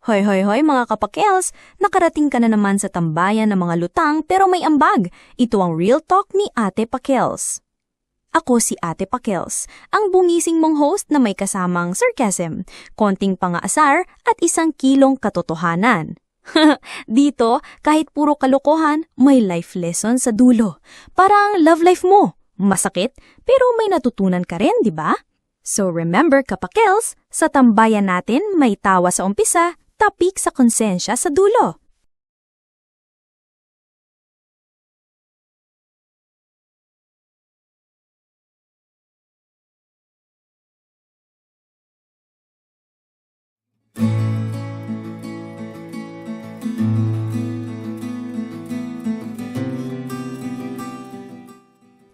Hoy hoy hoy mga kapakels, nakarating ka na naman sa tambayan ng mga lutang pero may ambag. Ito ang Real Talk ni Ate Pakels. Ako si Ate Pakels, ang bungising mong host na may kasamang sarcasm, konting pangaasar at isang kilong katotohanan. Dito, kahit puro kalokohan, may life lesson sa dulo. Parang love life mo. Masakit, pero may natutunan ka rin, di ba? So remember kapakels, sa tambayan natin may tawa sa umpisa, tapik sa konsensya sa dulo.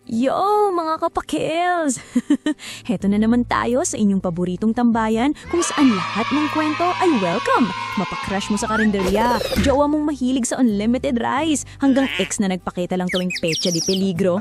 Yo, mga kapakils! Heto na naman tayo sa inyong paboritong tambayan kung saan lahat ng kwento ay welcome. Mapakrush mo sa karinderya, jowa mong mahilig sa unlimited rice, hanggang ex na nagpakita lang tuwing pecha di peligro.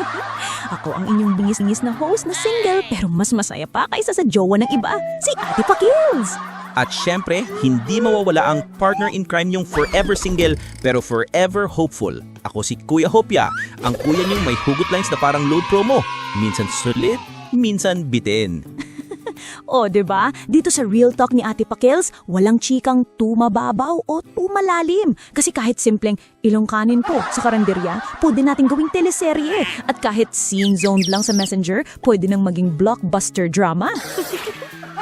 Ako ang inyong bingis-ngis na host na single pero mas masaya pa kaysa sa jowa ng iba, si Ate Pakils! At syempre, hindi mawawala ang partner in crime yung forever single pero forever hopeful. Ako si Kuya Hopya, ang kuya niyong may hugot lines na parang load promo. Minsan sulit, minsan bitin. O, 'di ba? Dito sa Real Talk ni Ate Pakils, walang chikang tumababaw o tumalalim. Kasi kahit simpleng ilong kanin po sa karinderya, pwede nating gawing teleserye. At kahit scene zoned lang sa messenger, pwede nang maging blockbuster drama.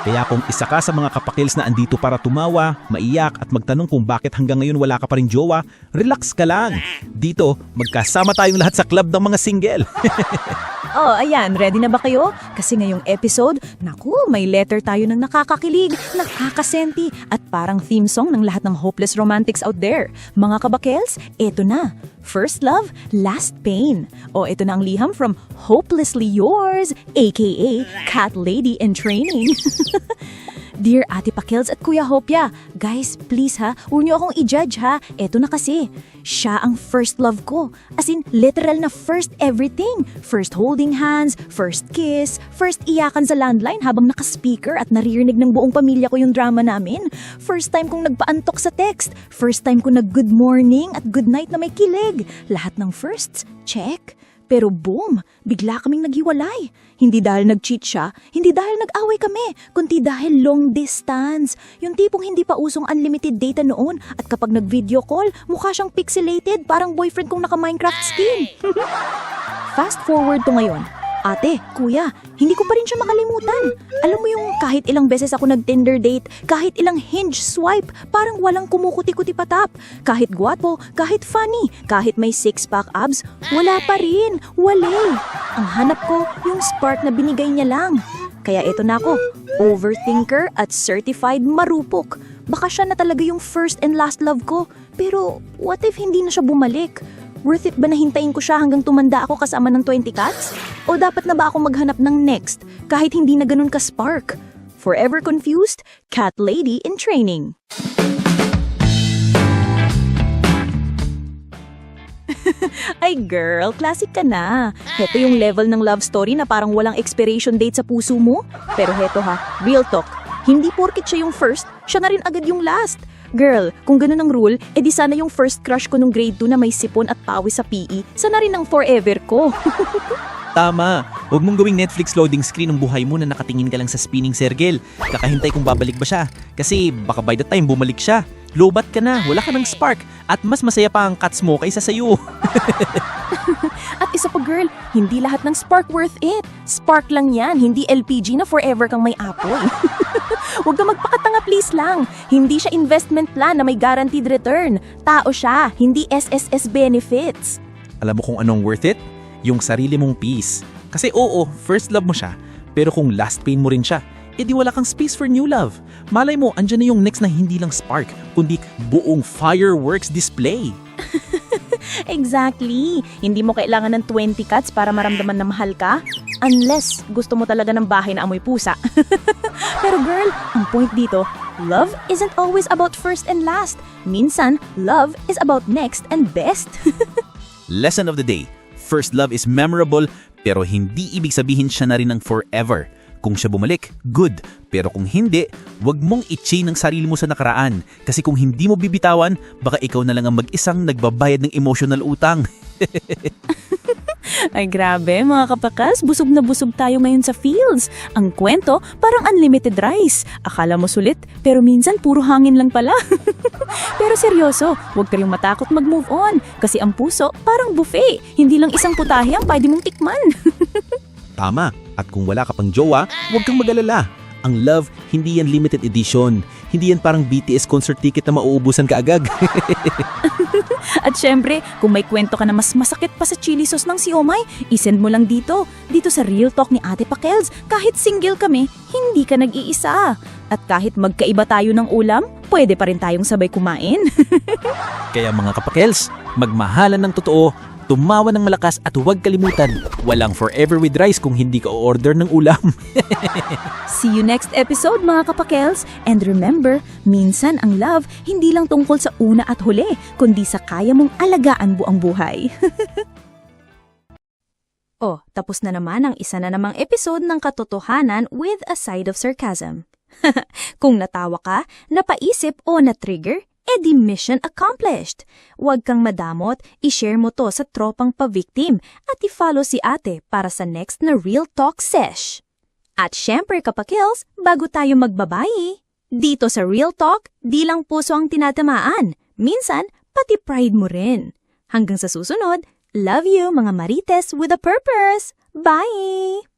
Kaya kung isa ka sa mga kapakils na andito para tumawa, maiyak at magtanong kung bakit hanggang ngayon wala ka pa rin jowa, relax ka lang. Dito, magkasama tayong lahat sa club ng mga single. Oh, ayan, ready na ba kayo? Kasi ngayong episode, naku, may letter tayo ng nakakakilig, nakakasenti, at parang theme song ng lahat ng hopeless romantics out there. Mga kabakels, eto na. First love, last pain. O ito na ang liham from Hopelessly Yours, aka Cat Lady in Training. Dear Ate Pakels at Kuya Hopya, guys, please ha, huwag niyo akong i-judge ha. Eto na kasi, siya ang first love ko. As in, literal na first everything. First holding hands, first kiss, first iyakan sa landline habang naka-speaker at naririnig ng buong pamilya ko yung drama namin. First time kong nagpaantok sa text. First time ko nag-good morning at good night na may kilig. Lahat ng firsts, check. Pero boom, bigla kaming naghiwalay. Hindi dahil nag-cheat siya, hindi dahil nag-away kami, kundi dahil long distance. Yung tipong hindi pa usong unlimited data noon at kapag nag-video call, mukha siyang pixelated, parang boyfriend kong naka-Minecraft skin. Fast forward to ngayon. Ate, kuya, hindi ko pa rin siya makalimutan. Alam mo yung kahit ilang beses ako nag-Tinder date, kahit ilang hinge swipe, parang walang kumukuti-kuti patap. Kahit gwapo, kahit funny, kahit may six-pack abs, wala pa rin, wale. Ang hanap ko, yung spark na binigay niya lang. Kaya ito na ako, overthinker at certified marupok. Baka siya na talaga yung first and last love ko. Pero what if hindi na siya bumalik? Worth it ba na hintayin ko siya hanggang tumanda ako kasama ng 20 cats? O dapat na ba ako maghanap ng next kahit hindi na ganun ka-spark? Forever confused, cat lady in training. Ay girl, classic ka na. Heto yung level ng love story na parang walang expiration date sa puso mo. Pero heto ha, real talk. Hindi porkit siya yung first, siya na rin agad yung last. Girl, kung ganun ang rule, edi sana yung first crush ko nung grade 2 na may sipon at pawis sa PE, sana rin ang forever ko. Tama, huwag mong gawing Netflix loading screen ng buhay mo na nakatingin ka lang sa spinning circle. Kakahintay kung babalik ba siya. Kasi baka by the time bumalik siya, lobat ka na, wala ka ng spark, at mas masaya pa ang cats mo kaysa sa'yo. At isa pa girl, hindi lahat ng spark worth it. Spark lang yan, hindi LPG na forever kang may apoy. Huwag ka magpakatanga please lang. Hindi siya investment plan na may guaranteed return. Tao siya, hindi SSS benefits. Alam mo kung anong worth it? Yung sarili mong peace. Kasi oo, first love mo siya, pero kung last pain mo rin siya, edi wala kang space for new love. Malay mo, andyan na yung next na hindi lang spark, kundi buong fireworks display. Exactly. Hindi mo kailangan ng 20 cuts para maramdaman na mahal ka. Unless gusto mo talaga ng bahay na amoy pusa. Pero girl, ang point dito, love isn't always about first and last. Minsan, love is about next and best. Lesson of the day. First love is memorable pero hindi ibig sabihin siya na rin ng forever. Kung siya bumalik, good. Pero kung hindi, wag mong i-chain ang sarili mo sa nakaraan. Kasi kung hindi mo bibitawan, baka ikaw na lang ang mag-isang nagbabayad ng emotional utang. Ay grabe, mga kapakas, busog na busog tayo ngayon sa fields. Ang kwento, parang unlimited rice. Akala mo sulit, pero minsan puro hangin lang pala. pero seryoso, huwag kayong matakot mag-move on. Kasi ang puso, parang buffet. Hindi lang isang putahe ang pwede mong tikman. Tama. At kung wala ka pang jowa, huwag kang mag-alala. Ang love, hindi yan limited edition. Hindi yan parang BTS concert ticket na mauubusan ka agad. At syempre, kung may kwento ka na mas masakit pa sa chili sauce ng siomay, isend mo lang dito. Dito sa Real Talk ni Ate Pakels, kahit single kami, hindi ka nag-iisa. At kahit magkaiba tayo ng ulam, pwede pa rin tayong sabay kumain. Kaya mga kapakels, magmahalan ng totoo, tumawa ng malakas at huwag kalimutan, walang forever with rice kung hindi ka order ng ulam. See you next episode mga kapakels. And remember, minsan ang love hindi lang tungkol sa una at huli, kundi sa kaya mong alagaan buang buhay. oh, tapos na naman ang isa na namang episode ng katotohanan with a side of sarcasm. Kung natawa ka, napaisip o na-trigger, edi mission accomplished. Huwag kang madamot, i-share mo to sa tropang pa-victim at i-follow si ate para sa next na Real Talk Sesh. At syempre kapakils, bago tayo magbabayi, dito sa Real Talk, di lang puso ang tinatamaan. Minsan, pati pride mo rin. Hanggang sa susunod, love you mga marites with a purpose. Bye!